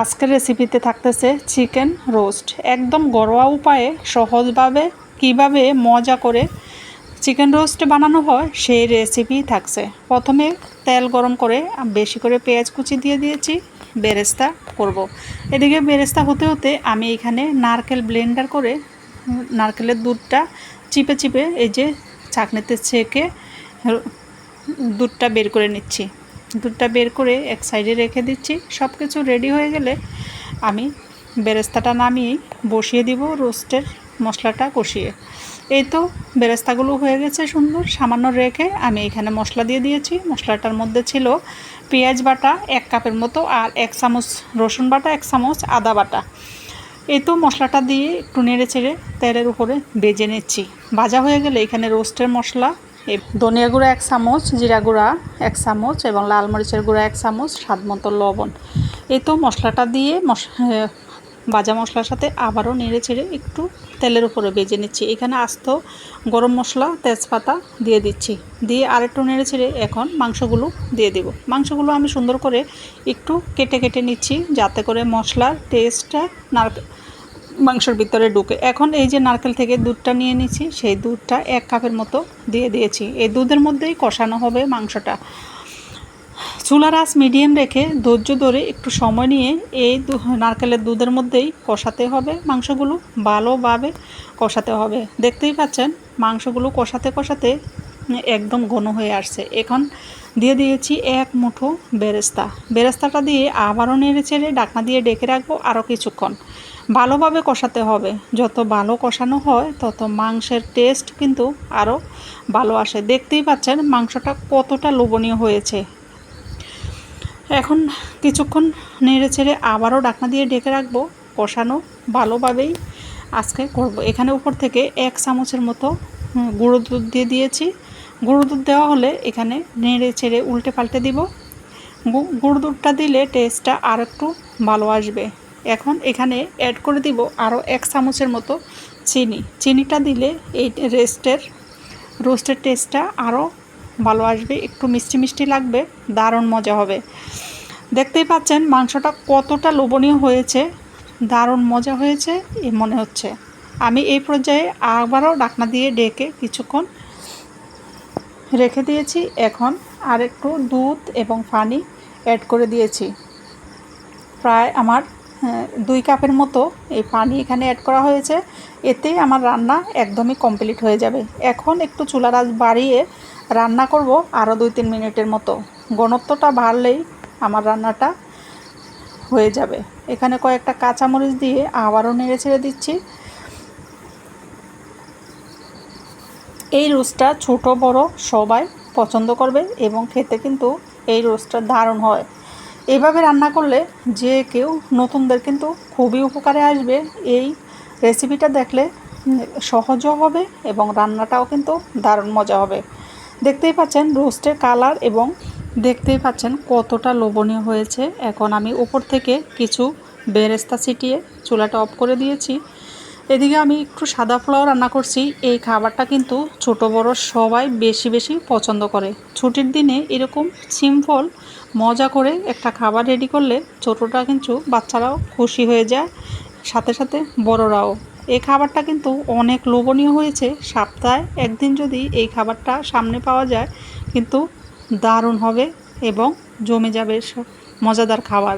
আজকের রেসিপিতে থাকতেছে চিকেন রোস্ট একদম ঘরোয়া উপায়ে সহজভাবে, কীভাবে মজা করে চিকেন রোস্ট বানানো হয়, সেই রেসিপি থাকছে। প্রথমে তেল গরম করে বেশি করে পেঁয়াজ কুচি দিয়ে দিয়েছি, বেরেস্তা করব। এদিকে বেরেস্তা হতে হতে আমি এখানে নারকেল ব্লেন্ডার করে, নারকেলের দুধটা চিপে চিপে এই যে চাকনিতে ছেঁকে, দুধটা বের করে নিচ্ছি। দুধটা বের করে এক সাইডে রেখে দিচ্ছি। সব কিছু রেডি হয়ে গেলে আমি বেরেস্তাটা নামিয়ে বসিয়ে দিব রোস্টের মশলাটা কষিয়ে। এই তো বেরেস্তাগুলো হয়ে গেছে সুন্দর, সামান্য রেখে আমি এখানে মশলা দিয়ে দিয়েছি। মশলাটার মধ্যে ছিল পেঁয়াজ বাটা এক কাপের মতো আর এক চামচ রসুন বাটা, এক চামচ আদা বাটা। এই তো মশলাটা দিয়ে একটু নেড়ে চেড়ে তেলের উপরে বেজে নিচ্ছি। ভাজা হয়ে গেলে এখানে রোস্টের মশলা ধনিয়া গুঁড়া এক চামচ, জিরা গুঁড়া এক চামচ এবং লাল মরিচের গুঁড়া এক চামচ, স্বাদ মতো লবণ। এই তো মশলাটা দিয়ে ভাজা মশলার সাথে আবারও নেড়ে চেড়ে একটু তেলের উপরে বেজে নিচ্ছি। এখানে আস্ত গরম মশলা, তেজপাতা দিয়ে দিচ্ছি। দিয়ে আরেকটু নেড়ে ছেড়ে এখন মাংসগুলো দিয়ে দেব। মাংসগুলো আমি সুন্দর করে একটু কেটে কেটে নিচ্ছি যাতে করে মশলার টেস্টটা নারকেল মাংসের ভিতরে ঢুকে। এখন এই যে নারকেল থেকে দুধটা নিয়ে নিচ্ছি সেই দুধটা এক কাপের মতো দিয়ে দিয়েছি। এই দুধের মধ্যেই কষানো হবে মাংসটা। চুলার আঁচ মিডিয়াম রেখে ধৈর্য ধরে একটু সময় নিয়ে এই নারকেলের দুধের মধ্যেই কষাতে হবে মাংসগুলো। ভালোভাবে কষাতে হবে। দেখতেই পাচ্ছেন, মাংসগুলো কষাতে কষাতে একদম ঘন হয়ে আসছে। এখন দিয়ে দিয়েছি এক মুঠো বেরেস্তা। বেরেস্তাটা দিয়ে আবারও নেড়ে চেড়ে ডাকনা দিয়ে ডেকে রাখব আরও কিছুক্ষণ। ভালোভাবে কষাতে হবে। যত ভালো কষানো হয়, তত মাংসের টেস্ট কিন্তু আরও ভালো আসে। দেখতেই পাচ্ছেন মাংসটা কতটা লোভনীয় হয়েছে। এখন কিছুক্ষণ নেড়ে চেড়ে আবারও ডাকনা দিয়ে ডেকে রাখব। কষানো ভালোভাবেই আজকে করব। এখানে উপর থেকে এক চামচের মতো গুঁড়ো দুধ দিয়ে দিয়েছি। গুঁড়ো দুধ দেওয়া হলে এখানে নেড়ে ছেড়ে উল্টে পাল্টে দিব। গুঁড়ো দুধটা দিলে টেস্টটা আর একটু ভালো আসবে। এখন এখানে অ্যাড করে দিব আরও এক চামচের মতো চিনি। চিনিটা দিলে এই রেস্টের রোস্টের টেস্টটা আরও ভালো আসবে, একটু মিষ্টি মিষ্টি লাগবে, দারুণ মজা হবে। দেখতেই পাচ্ছেন মাংসটা কতটা লোভনীয় হয়েছে, দারুণ মজা হয়েছে, এ মনে হচ্ছে। আমি এই পর্যায়ে আবারও ডাকনা দিয়ে ডেকে কিছুক্ষণ রেখে দিয়েছি। এখন আর একটু দুধ এবং পানি অ্যাড করে দিয়েছি। প্রায় আমার দুই কাপের মতো এই পানি এখানে অ্যাড করা হয়েছে। এতে আমার রান্না একদমই কমপ্লিট হয়ে যাবে। এখন একটু চুলার আঁচ বাড়িয়ে রান্না করব আরও দুই তিন মিনিটের মতো। ঘনত্বটা বাড়লেই আমার রান্নাটা হয়ে যাবে। এখানে কয়েকটা কাঁচামরিচ দিয়ে আবারও নেড়ে ছেড়ে দিচ্ছি। এই রোস্টটা ছোট, বড় সবাই পছন্দ করবে এবং খেতে কিন্তু এই রোস্টটা দারুণ হয়। এভাবে রান্না করলে যে কেউ নতুনদের কিন্তু খুবই উপকারে আসবে। এই রেসিপিটা দেখলে সহজও হবে এবং রান্নাটাও কিন্তু দারুণ মজা হবে। দেখতেই পাচ্ছেন রোস্টের কালার এবং দেখতেই পাচ্ছেন কতটা লোভনীয় হয়েছে। এখন আমি উপর থেকে কিছু বেরেস্তা ছিটিয়ে চুলাটা অফ করে দিয়েছি। এদিকে আমি একটু সাদা পোলাও রান্না করছি। এই খাবারটা কিন্তু ছোট বড় সবাই বেশি বেশি পছন্দ করে। ছুটির দিনে এরকম সিম্পল মজা করে একটা খাবার রেডি করলে ছোটটা কিন্তু বাচ্চারাও খুশি হয়ে যায়, সাথে সাথে বড়রাও। এই খাবারটা কিন্তু অনেক লোভনীয় হয়েছে। সপ্তাহে একদিন যদি এই খাবারটা সামনে পাওয়া যায়, কিন্তু দারুণ হবে এবং জমে যাবে মজাদার খাবার।